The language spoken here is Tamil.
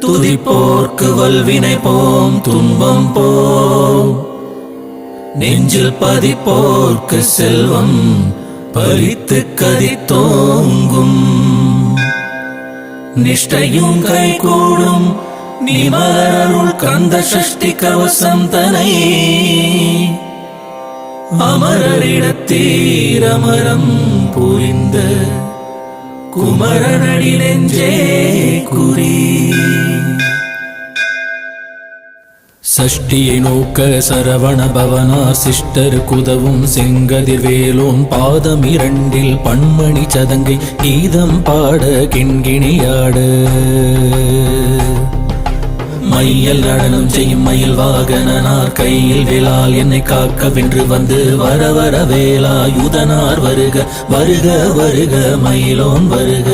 துதிப்போர்க்கு வல்வினை போம் துன்பம் போம். நெஞ்சில் பதிப்போர்க்கு செல்வம் பலித்து கதித்தோங்கும். நிஷ்டையும் கை கூடும் நிமரருள் கந்த சஷ்டி கவசம் தனை. அமரரிடத்தீரமரம் புரிந்த குமரனடி நெஞ்சே. சஷ்டியை நோக்க சரவண பவனா சிஷ்டர் குதவும் செங்கதிர் வேலோன் பாதம் இரண்டில் பண்மணி சதங்கை கீதம் பாட கிண்கிணியாட. மையல் நடனம் செய்யும் மயில் வாகனனார் கையில் வேளால் என்னை காக்க வென்று வந்து வர வர வேலாயுதனார் வருக வருக வருக மயிலோன் வருக.